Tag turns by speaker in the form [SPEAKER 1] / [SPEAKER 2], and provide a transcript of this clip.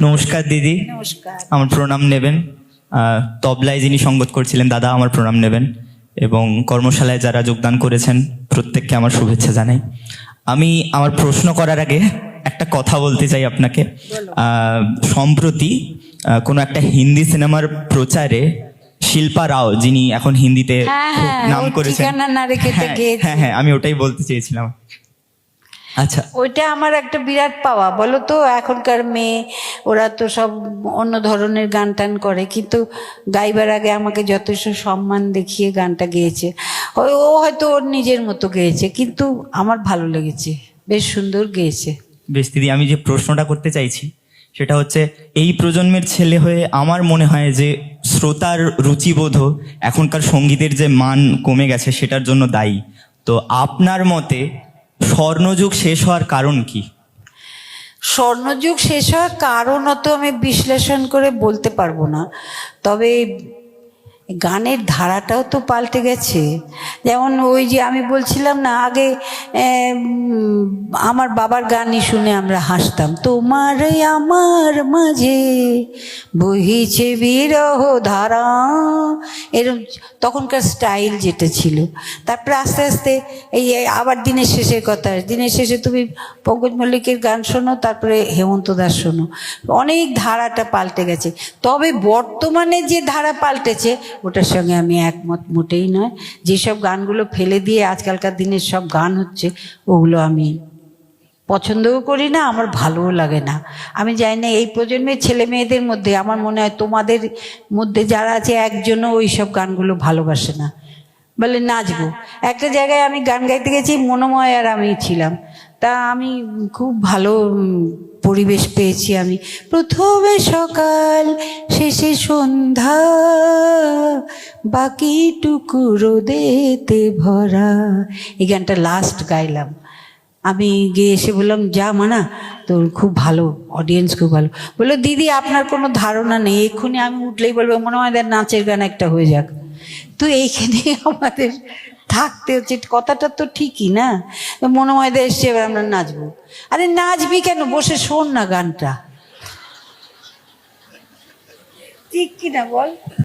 [SPEAKER 1] নমস্কার দিদি।
[SPEAKER 2] নমস্কার।
[SPEAKER 1] আমার প্রণাম নেবেন। তবলায় যিনি সঙ্গত করছিলেন দাদা আমার প্রণাম নেবেন। এবং কর্মশালায় যারা যোগদান করেছেন প্রত্যেককে আমার শুভেচ্ছা জানাই। আমি আমার প্রশ্ন করার আগে একটা কথা বলতে চাই আপনাকে। সম্প্রতি কোনো একটা হিন্দি সিনেমার প্রচারে শিল্পা রাও যিনি এখন হিন্দিতে
[SPEAKER 2] হ্যাঁ, হ্যাঁ,
[SPEAKER 1] নাম করেছেন। হ্যাঁ। হ্যাঁ হ্যাঁ আমি ওটাই বলতে চেয়েছিলাম। আচ্ছা।
[SPEAKER 2] ওইটা আমার একটা বিরাট পাওয়া বলো তো? এখনকার মেয়ে ওরা তো সব অন্য ধরনের গান টান করে কিন্তু গাইবার আগে আমাকে যথেষ্ট সম্মান দেখিয়ে গানটা গেয়েছে। ও- ও হয়তো ওর নিজের মতো গেয়েছে কিন্তু আমার ভালো লেগেছে বেশ সুন্দর গেয়েছে।
[SPEAKER 1] বেশ দিদি আমি যে প্রশ্নটা করতে চাইছি সেটা হচ্ছে এই প্রজন্মের ছেলে হয়ে আমার মনে হয় যে শ্রোতার রুচিবোধ এখনকার সঙ্গীতের যে মান কমে গেছে সেটার জন্য দায়ী। তো আপনার মতে স্বর্ণযুগ শেষ হওয়ার কারণ কি?
[SPEAKER 2] স্বর্ণযুগ শেষ হওয়ার কারণ অত আমি বিশ্লেষণ করে বলতে পারব না। তবে গানের ধারাটাও তো পাল্টে গেছে। যেমন ওই যে আমি বলছিলাম না, আগে আমার বাবার গানই শুনে আমরা হাসতাম, তোমার আমার মাঝে বহিছে বিরহ ধারা। এরকম তখনকার স্টাইল যেটা ছিল। তারপরে আস্তে আস্তে এই আবার দিনের শেষের কথা, দিনের শেষে তুমি পঙ্কজ মল্লিকের গান শোনো, তারপরে হেমন্ত দাস শোনো। অনেক ধারাটা পাল্টে গেছে। তবে বর্তমানে যে ধারা পাল্টেছে ওটার সঙ্গে আমি একমত মোটেই নয়। যেসব গানগুলো ফেলে দিয়ে আজকালকার দিনের সব গান হচ্ছে, ওগুলো আমি পছন্দও করি না, আমার ভালোও লাগে না। আমি জানি না, এই প্রজন্মের ছেলে মেয়েদের মধ্যে আমার মনে হয় তোমাদের মধ্যে যারা আছে একজনও ওই সব গানগুলো ভালোবাসে না। বলে, নাচবো। একটা জায়গায় আমি গান গাইতে গেছি, মনোময় আর আমি ছিলাম। তা আমি খুব ভালো পরিবেশ পেয়েছি আমি। প্রথমে সকাল, শেষে সন্ধ্যা, বাকিটুকু রোদেতে ভরা। এই গানটা লাস্ট গাইলাম। আমি গিয়ে এসে বললাম, যা মানা, তোর খুব ভালো অডিয়েন্স খুব ভালো। বলল, দিদি, আপনার কোনো ধারণা নেই, এক্ষুনি আমি উঠলেই বলব, মনে হয় নাচের গান একটা হয়ে যাক। তো এইখানে আমাদের থাকতে হচ্ছে, কথাটা তো ঠিকই না? মনে হয় এসছে, এবার আমরা নাচবো। আরে নাচবি কেন? বসে শোন না গানটা। ঠিক কিনা বল?